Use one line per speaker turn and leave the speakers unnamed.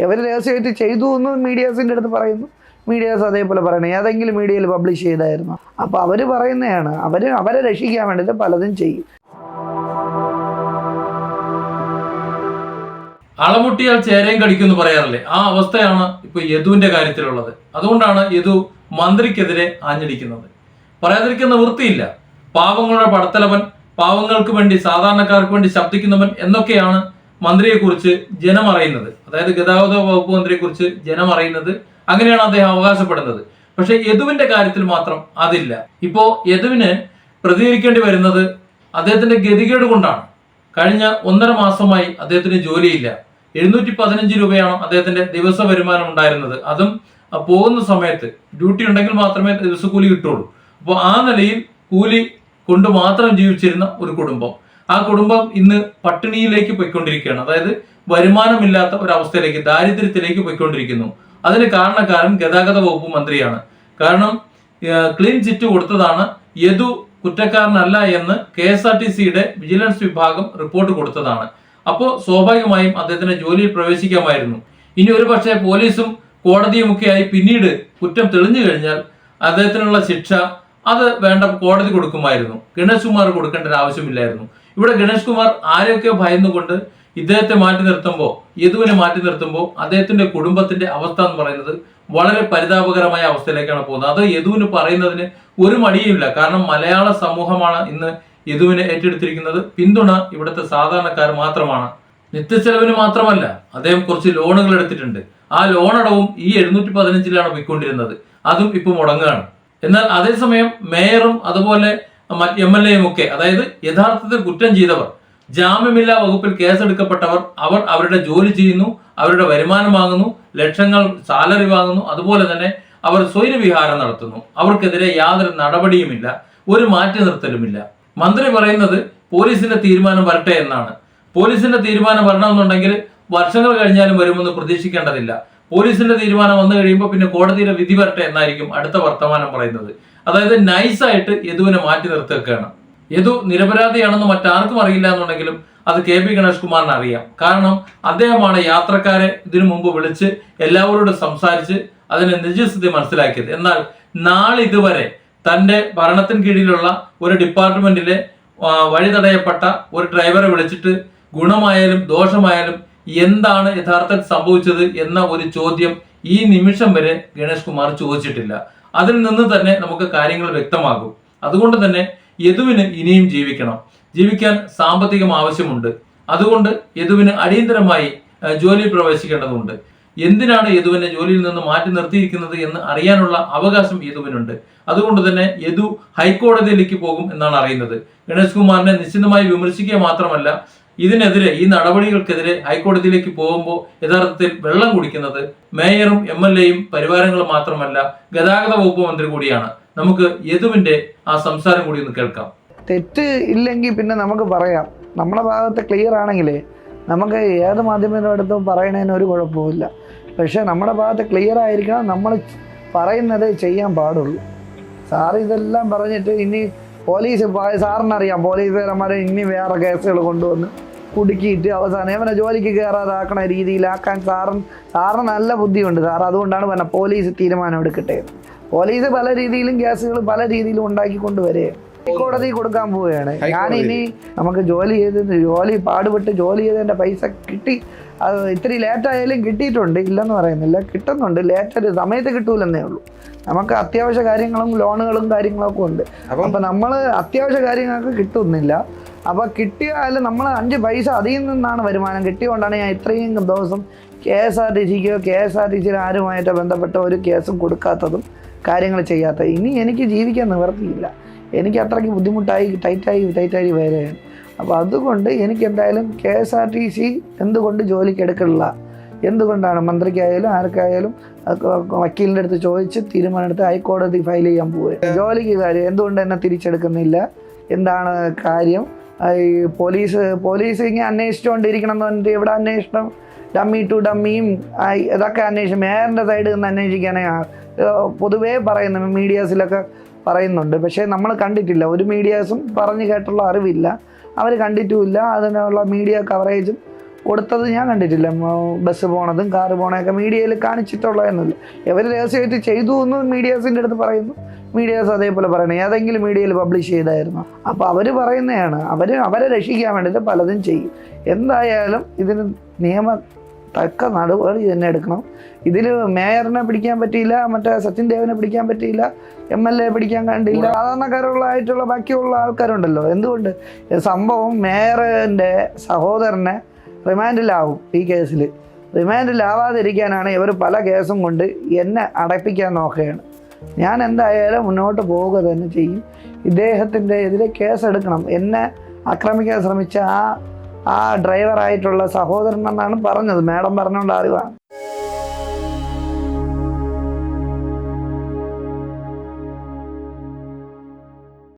ഇവർ രഹസ്യമായിട്ട് ചെയ്തു എന്ന് മീഡിയാസിന്റെ അടുത്ത് പറയുന്നു. മീഡിയാസ് അതേപോലെ പറയണം. ഏതെങ്കിലും മീഡിയയിൽ പബ്ലിഷ് ചെയ്തായിരുന്നു? അപ്പോൾ അവർ പറയുന്നതാണ്. അവർ അവരെ രക്ഷിക്കാൻ വേണ്ടിയിട്ട് പലതും ചെയ്യും.
അളമുട്ടിയാൽ ചേരയും കടിക്കുമെന്ന് പറയാറില്ലേ? ആ അവസ്ഥയാണ് ഇപ്പൊ യദുവിന്റെ കാര്യത്തിലുള്ളത്. അതുകൊണ്ടാണ് യദു മന്ത്രിക്കെതിരെ ആഞ്ഞടിക്കുന്നത്. പറയാതിരിക്കുന്ന വൃത്തിയില്ല. പാവങ്ങളുടെ പടത്തലവൻ പാവങ്ങൾക്ക് വേണ്ടി സാധാരണക്കാർക്ക് വേണ്ടി ശബ്ദിക്കുന്നവൻ എന്നൊക്കെയാണ് മന്ത്രിയെക്കുറിച്ച് ജനം അറിയുന്നത് അതായത് ഗതാഗത വകുപ്പ് മന്ത്രിയെക്കുറിച്ച് ജനം അറിയുന്നത് അങ്ങനെയാണ് അദ്ദേഹം അവകാശപ്പെടുന്നത്. പക്ഷേ യദുവിന്റെ കാര്യത്തിൽ മാത്രം അതില്ല. ഇപ്പോ യദുവിന് പ്രതികരിക്കേണ്ടി വരുന്നത് അദ്ദേഹത്തിന്റെ ഗതികേട് കൊണ്ടാണ്. കഴിഞ്ഞ ഒന്നര മാസമായി അദ്ദേഹത്തിന് ജോലിയില്ല. എഴുന്നൂറ്റി പതിനഞ്ച് രൂപയാണ് അദ്ദേഹത്തിന്റെ ദിവസ വരുമാനം ഉണ്ടായിരുന്നത്. അതും പോകുന്ന സമയത്ത് ഡ്യൂട്ടി ഉണ്ടെങ്കിൽ മാത്രമേ ദിവസക്കൂലി കിട്ടുള്ളൂ. അപ്പോൾ ആ നിലയിൽ കൂലി കൊണ്ട് മാത്രം ജീവിച്ചിരുന്ന ഒരു കുടുംബം. ആ കുടുംബം ഇന്ന് പട്ടിണിയിലേക്ക് പോയിക്കൊണ്ടിരിക്കുകയാണ്. അതായത് വരുമാനമില്ലാത്ത ഒരവസ്ഥയിലേക്ക് ദാരിദ്ര്യത്തിലേക്ക് പോയിക്കൊണ്ടിരിക്കുന്നു. അതിന് കാരണക്കാരൻ ഗതാഗത വകുപ്പ് മന്ത്രിയാണ്. കാരണം ക്ലീൻ ചിറ്റ് കൊടുത്തതാണ് യദു കുറ്റക്കാരനല്ല എന്ന് കെ എസ് ആർ ടി സിയുടെ വിജിലൻസ് വിഭാഗം റിപ്പോർട്ട് കൊടുത്തതാണ്. അപ്പോൾ സ്വാഭാവികമായും അദ്ദേഹത്തിന് ജോലിയിൽ പ്രവേശിക്കാമായിരുന്നു. ഇനി ഒരു പക്ഷേ പോലീസും കോടതിയുമൊക്കെയായി പിന്നീട് കുറ്റം തെളിഞ്ഞു കഴിഞ്ഞാൽ അദ്ദേഹത്തിനുള്ള ശിക്ഷ അത് വേണ്ട കോടതി കൊടുക്കുമായിരുന്നു. ഗണേഷ് കുമാർ കൊടുക്കേണ്ട ഒരു ആവശ്യമില്ലായിരുന്നു ഇവിടെ ഗണേഷ് കുമാർ ആരെയൊക്കെ ഭയന്നുകൊണ്ട് ഇദ്ദേഹത്തെ മാറ്റി നിർത്തുമ്പോൾ യദുവിനെ മാറ്റി നിർത്തുമ്പോൾ അദ്ദേഹത്തിന്റെ കുടുംബത്തിന്റെ അവസ്ഥ എന്ന് പറയുന്നത് വളരെ പരിതാപകരമായ അവസ്ഥയിലേക്കാണ് പോകുന്നത്. അത് യദുവിന് പറയുന്നതിന് ഒരു മടിയുമില്ല. കാരണം മലയാള സമൂഹമാണ് ഇന്ന് യദുവിനെ ഏറ്റെടുത്തിരിക്കുന്നത്. പിന്തുണ ഇവിടുത്തെ സാധാരണക്കാർ മാത്രമാണ്. നിത്യച്ചെലവിന് മാത്രമല്ല അദ്ദേഹം കുറച്ച് ലോണുകൾ എടുത്തിട്ടുണ്ട്. ആ ലോണടവും ഈ എഴുന്നൂറ്റി പതിനഞ്ചിലാണ് പോയിക്കൊണ്ടിരുന്നത്. അതും ഇപ്പൊ മുടങ്ങുകയാണ്. എന്നാൽ അതേസമയം മേയറും അതുപോലെ എം എൽ എയും ഒക്കെ അതായത് യഥാർത്ഥത്തിൽ കുറ്റം ചെയ്തവർ ജാമ്യമില്ലാ വകുപ്പിൽ കേസെടുക്കപ്പെട്ടവർ അവർ അവരുടെ ജോലി ചെയ്യുന്നു അവരുടെ വരുമാനം വാങ്ങുന്നു ലക്ഷങ്ങൾ സാലറി വാങ്ങുന്നു അതുപോലെ തന്നെ അവർ സ്വൈരവിഹാരം നടത്തുന്നു. അവർക്കെതിരെ യാതൊരു നടപടിയുമില്ല ഒരു മാറ്റി നിർത്തലുമില്ല. മന്ത്രി പറയുന്നത് പോലീസിന്റെ തീരുമാനം വരട്ടെ എന്നാണ്. പോലീസിന്റെ തീരുമാനം വരണമെന്നുണ്ടെങ്കിൽ വർഷങ്ങൾ കഴിഞ്ഞാലും വരുമെന്ന് പ്രതീക്ഷിക്കേണ്ടതില്ല. പോലീസിന്റെ തീരുമാനം വന്നു കഴിയുമ്പോൾ പിന്നെ കോടതിയുടെ വിധി വരട്ടെ എന്നായിരിക്കും അടുത്ത വർത്തമാനം പറയുന്നത്. അതായത് നൈസായിട്ട് യദുവിനെ മാറ്റി നിർത്തുകയാണ്. യദു നിരപരാധിയാണെന്ന് മറ്റാർക്കും അറിയില്ല എന്നുണ്ടെങ്കിലും അത് കെ പി ഗണേഷ് കുമാറിന് അറിയാം. കാരണം അദ്ദേഹമാണ് യാത്രക്കാരെ ഇതിനു മുമ്പ് വിളിച്ച് എല്ലാവരോടും സംസാരിച്ച് അതിന്റെ നിജസ്ഥിതി മനസ്സിലാക്കിയത്. എന്നാൽ നാളെ ഇതുവരെ തന്റെ ഭരണത്തിന് കീഴിലുള്ള ഒരു ഡിപ്പാർട്ട്മെന്റിലെ വഴി തടയപ്പെട്ട ഒരു ഡ്രൈവറെ വിളിച്ചിട്ട് ഗുണമായാലും ദോഷമായാലും എന്താണ് യഥാർത്ഥത്തിൽ സംഭവിച്ചത് എന്ന ഒരു ചോദ്യം ഈ നിമിഷം വരെ ഗണേഷ് കുമാർ ചോദിച്ചിട്ടില്ല. അതിൽ നിന്ന് തന്നെ നമുക്ക് കാര്യങ്ങൾ വ്യക്തമാകും. അതുകൊണ്ട് തന്നെ യദുവിന് ഇനിയും ജീവിക്കണം. ജീവിക്കാൻ സാമ്പത്തികം ആവശ്യമുണ്ട്. അതുകൊണ്ട് യദുവിന് അടിയന്തരമായി ജോലിയിൽ പ്രവേശിക്കേണ്ടതുണ്ട്. എന്തിനാണ് യദുവിനെ ജോലിയിൽ നിന്ന് മാറ്റി നിർത്തിയിരിക്കുന്നത് എന്ന് അറിയാനുള്ള അവകാശം യദുവിനുണ്ട്. അതുകൊണ്ട് തന്നെ യദു ഹൈക്കോടതിയിലേക്ക് പോകും എന്നാണ് അറിയുന്നത്. ഗണേഷ് കുമാറിനെ നിശ്ചിതമായി വിമർശിക്കുക മാത്രമല്ല ഇതിനെതിരെ ഈ നടപടികൾക്കെതിരെ ഹൈക്കോടതിയിലേക്ക് പോകുമ്പോൾ യഥാർത്ഥത്തിൽ വെള്ളം കുടിക്കുന്നത് മേയറും എം എൽ എയും പരിവാരങ്ങളും മാത്രമല്ല ഗതാഗത വകുപ്പ് മന്ത്രി കൂടിയാണ്. നമുക്ക് യദുവിന്റെ ആ സംസാരം കൂടി ഒന്ന് കേൾക്കാം.
തെറ്റ് ഇല്ലെങ്കിൽ പിന്നെ നമുക്ക് പറയാം. നമ്മുടെ ഭാഗത്ത് ക്ലിയർ ആണെങ്കിലേ നമുക്ക് ഏത് മാധ്യമത്തിന്റെ അടുത്തും പറയണതിന് ഒരു കുഴപ്പമില്ല പക്ഷേ നമ്മുടെ ഭാഗത്ത് ക്ലിയർ ആയിരിക്കണം നമ്മൾ പറയുന്നത് ചെയ്യാൻ പാടുള്ളൂ. സാർ ഇതെല്ലാം പറഞ്ഞിട്ട് ഇനി പോലീസ് സാറിനറിയാം. പോലീസ് പോലീസുകാരന്മാർ ഇനി വേറെ കേസുകൾ കൊണ്ടുവന്ന് കുടുക്കിയിട്ട് അവസാനം ഇവനെ ജോലിക്ക് കയറാതാക്കണ രീതിയിലാക്കാൻ സാറിന് സാറിന് നല്ല ബുദ്ധിയുണ്ട്. സാർ അതുകൊണ്ടാണ് പറഞ്ഞത് പോലീസ് തീരുമാനം എടുക്കട്ടെ പോലീസ് പല രീതിയിലും കേസുകൾ പല രീതിയിലും ഉണ്ടാക്കിക്കൊണ്ട് വരികയാണ് ഹൈക്കോടതി കൊടുക്കാൻ പോവുകയാണ്. ഞാൻ ഇനി നമുക്ക് ജോലി ചെയ്ത് ജോലി പാടുപെട്ട് ജോലി ചെയ്തതിന്റെ പൈസ കിട്ടി അത് ഇത്തിരി ലേറ്റായാലും കിട്ടിയിട്ടുണ്ട് ഇല്ലെന്ന് പറയുന്നില്ല. കിട്ടുന്നുണ്ട് ലേറ്റായിട്ട് സമയത്ത് കിട്ടൂലെന്നേ ഉള്ളൂ. നമുക്ക് അത്യാവശ്യ കാര്യങ്ങളും ലോണുകളും കാര്യങ്ങളൊക്കെ ഉണ്ട്.
അപ്പം
നമ്മൾ അത്യാവശ്യ കാര്യങ്ങൾക്ക് കിട്ടുന്നില്ല. അപ്പോൾ കിട്ടിയാൽ നമ്മൾ അഞ്ച് പൈസ അതിൽ നിന്നാണ് വരുമാനം. കിട്ടിയതുകൊണ്ടാണ് ഞാൻ ഇത്രയും ദിവസം കെ എസ് ആർ ടി സിക്കോ കെ എസ് ആർ ടി സിയിൽ ആരുമായിട്ട് ബന്ധപ്പെട്ട ഒരു കേസും കൊടുക്കാത്തതും കാര്യങ്ങൾ ചെയ്യാത്തത്. ഇനി എനിക്ക് ജീവിക്കാൻ നിവർത്തിയില്ല എനിക്ക് അത്രയ്ക്ക് ബുദ്ധിമുട്ടായി ടൈറ്റായി ടൈറ്റായി വരികയാണ്. അപ്പോൾ അതുകൊണ്ട് എനിക്ക് എന്തായാലും K S R T C എന്തുകൊണ്ട് ജോലിക്ക് എടുക്കണില്ല? എന്തുകൊണ്ടാണ് മന്ത്രിക്കായാലും ആർക്കായാലും വക്കീലിന്റെ അടുത്ത് ചോദിച്ച് തീരുമാനമെടുത്ത് ഹൈക്കോടതി ഫയൽ ചെയ്യാൻ പോവുക. ജോലിക്ക് കാര്യം എന്തുകൊണ്ട് എന്നെ തിരിച്ചെടുക്കുന്നില്ല? എന്താണ് കാര്യം? ഈ പോലീസ് പോലീസ് ഇങ്ങനെ അന്വേഷിച്ചുകൊണ്ടിരിക്കണം എന്ന് പറഞ്ഞിട്ട് ഇവിടെ അന്വേഷണം? ഡമ്മി ടു ഡമ്മിയും ഇതൊക്കെ അന്വേഷിച്ച് മേയറിന്റെ സൈഡിൽ നിന്ന് അന്വേഷിക്കാനാണ് പൊതുവേ പറയുന്നു മീഡിയാസിലൊക്കെ പറയുന്നുണ്ട്. പക്ഷേ നമ്മൾ കണ്ടിട്ടില്ല. ഒരു മീഡിയാസും പറഞ്ഞു കേട്ടുള്ള അറിവില്ല. അവർ കണ്ടിട്ടുമില്ല. അതിനുള്ള മീഡിയ കവറേജും കൊടുത്തത് ഞാൻ കണ്ടിട്ടില്ല. ബസ് പോണതും കാറ് പോണതൊക്കെ മീഡിയയിൽ കാണിച്ചിട്ടുള്ളതെന്നില്ല ഇവർ രഹസ്യമായിട്ട് ചെയ്തു എന്ന് മീഡിയാസിന്റെ അടുത്ത് പറയുന്നു. മീഡിയാസ് അതേപോലെ പറയണേ ഏതെങ്കിലും മീഡിയയിൽ പബ്ലിഷ് ചെയ്തായിരുന്നു. അപ്പോൾ അവർ പറയുന്നതാണ്. അവർ അവരെ രക്ഷിക്കാൻ വേണ്ടിയിട്ട് പലതും ചെയ്യും. എന്തായാലും ഇതിന് നിയമ തക്ക നടപടി തന്നെ എടുക്കണം. ഇതിൽ മേയറിനെ പിടിക്കാൻ പറ്റിയില്ല മറ്റേ സച്ചിൻ ദേവനെ പിടിക്കാൻ പറ്റിയില്ല എം എൽ എ പിടിക്കാൻ കണ്ടില്ല സാധാരണക്കാരുള്ളതായിട്ടുള്ള ബാക്കിയുള്ള ആൾക്കാരുണ്ടല്ലോ. എന്തുകൊണ്ട്? സംഭവം മേയറിന്റെ സഹോദരനെ റിമാൻഡിലാവും ഈ കേസിൽ റിമാൻഡിലാവാതിരിക്കാനാണ് ഇവർ പല കേസും കൊണ്ട് എന്നെ അടപ്പിക്കാൻ നോക്കുകയാണ്. ഞാൻ എന്തായാലും മുന്നോട്ട് പോവുക തന്നെ ചെയ്യും. ഇദ്ദേഹത്തിന്റെ എതിരെ കേസെടുക്കണം. എന്നെ ആക്രമിക്കാൻ ശ്രമിച്ച ആ ആ ഡ്രൈവറായിട്ടുള്ള സഹോദരൻ എന്നാണ് പറഞ്ഞത്. മാഡം പറഞ്ഞുകൊണ്ട് അറിവാണ്